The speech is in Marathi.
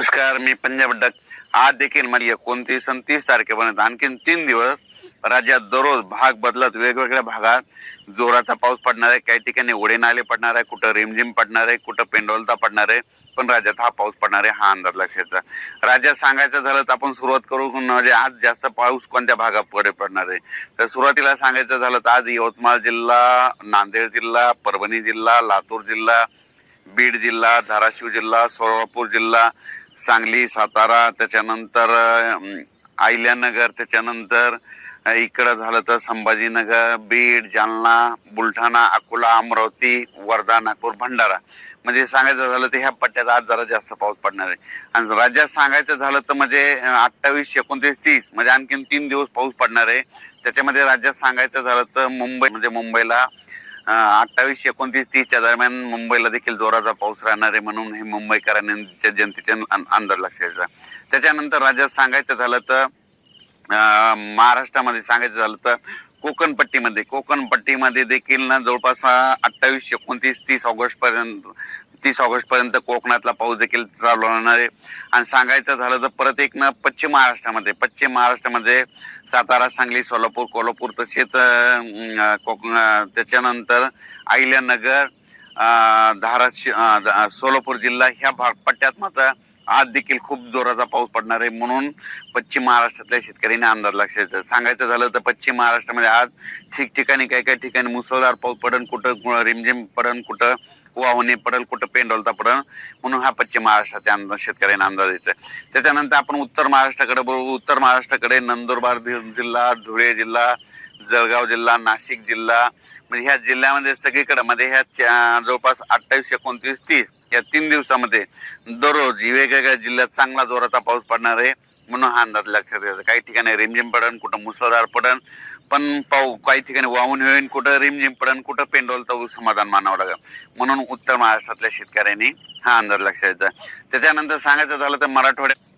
नमस्कार मी पंजाब डक. आज देखील म्हणजे एकोणतीस आणि तीस तारखेपर्यंत आणखीन तीन दिवस राज्यात दररोज भाग बदलत वेगवेगळ्या भागात जोराचा पाऊस पडणार आहे. काही ठिकाणी ओढे नाले पडणार आहे कुठं रिमझिम पडणार आहे कुठं पेंडोलता पडणार आहे पण राज्यात हा पाऊस पडणार आहे हा अंदाज लक्षात राज्यात सांगायचं झालं तर आपण सुरुवात करू म्हणजे आज जास्त पाऊस कोणत्या भागापुढे पडणार आहे? तर सुरुवातीला सांगायचं झालं तर आज यवतमाळ जिल्हा नांदेड जिल्हा परभणी जिल्हा लातूर जिल्हा बीड जिल्हा धाराशिव जिल्हा सोलापूर जिल्हा सांगली सातारा त्याच्यानंतर आयल्यानगर अहिल्यानगर त्याच्यानंतर इकडं झालं तर संभाजीनगर बीड जालना बुलढाणा अकोला अमरावती वर्धा नागपूर भंडारा. म्हणजे सांगायचं झालं तर ह्या पट्ट्यात आज जरा जास्त पाऊस पडणार आहे. आणि राज्यात सांगायचं झालं तर म्हणजे अठ्ठावीस एकोणतीस तीस म्हणजे आणखीन तीन दिवस पाऊस पडणार आहे. त्याच्यामध्ये राज्यात सांगायचं झालं तर मुंबई म्हणजे मुंबईला अठ्ठावीस एकोणतीस तीसच्या दरम्यान मुंबईला देखील जोराचा पाऊस राहणार आहे म्हणून हे मुंबईकरांच्या जनतेच्या अंदाज लक्षात त्याच्यानंतर राज्यात सांगायचं झालं तर महाराष्ट्रामध्ये सांगायचं झालं तर कोकणपट्टीमध्ये कोकणपट्टीमध्ये देखील ना जवळपास अठ्ठावीस एकोणतीस तीस ऑगस्ट पर्यंत तीस ऑगस्ट पर्यंत कोकणातला पाऊस देखील चालू राहणार आहे. आणि सांगायचं झालं तर परत एक ना पश्चिम महाराष्ट्रामध्ये पश्चिम महाराष्ट्रामध्ये सातारा सांगली सोलापूर कोल्हापूर तसेच कोकण त्याच्यानंतर अहिल्यानगर धाराशिव सोलापूर जिल्हा ह्या भाग पट्ट्यात मात्र आज देखील खूप जोराचा पाऊस पडणार आहे म्हणून पश्चिम महाराष्ट्रातल्या शेतकऱ्यांनी अंदाज लक्षात सांगायचं झालं तर पश्चिम महाराष्ट्रामध्ये आज ठिकठिकाणी काही काही ठिकाणी मुसळधार पाऊस पडन कुठं रिमझिम पडन कुठं वाहुणे पडल कुठं पेंडोलता पडल म्हणून हा पश्चिम महाराष्ट्राच्या अंदाज शेतकऱ्यांना अंदाज द्यायचा त्याच्यानंतर आपण उत्तर महाराष्ट्राकडे बघू. उत्तर महाराष्ट्राकडे नंदुरबार जिल्हा धुळे जिल्हा जळगाव जिल्हा नाशिक जिल्हा म्हणजे ह्या जिल्ह्यामध्ये सगळीकडे मध्ये ह्या जवळपास अठ्ठावीस एकोणतीस तीस या तीन दिवसामध्ये दररोज वेगवेगळ्या जिल्ह्यात चांगला जोराचा पाऊस पडणार आहे म्हणून हा अंदाज लक्षात घ्यायचा. काही ठिकाणी रिमझिम पडन कुठं मुसळधार पडन पण पाऊ काही ठिकाणी वाहून होईन कुठं रिमझिम पडन कुठं पेंडोल तर समाधान मानावं लागेल. म्हणून उत्तर महाराष्ट्रातल्या शेतकऱ्यांनी हा अंदाज लक्षात घ्यायचा. त्याच्यानंतर सांगायचं झालं तर मराठवाड्यात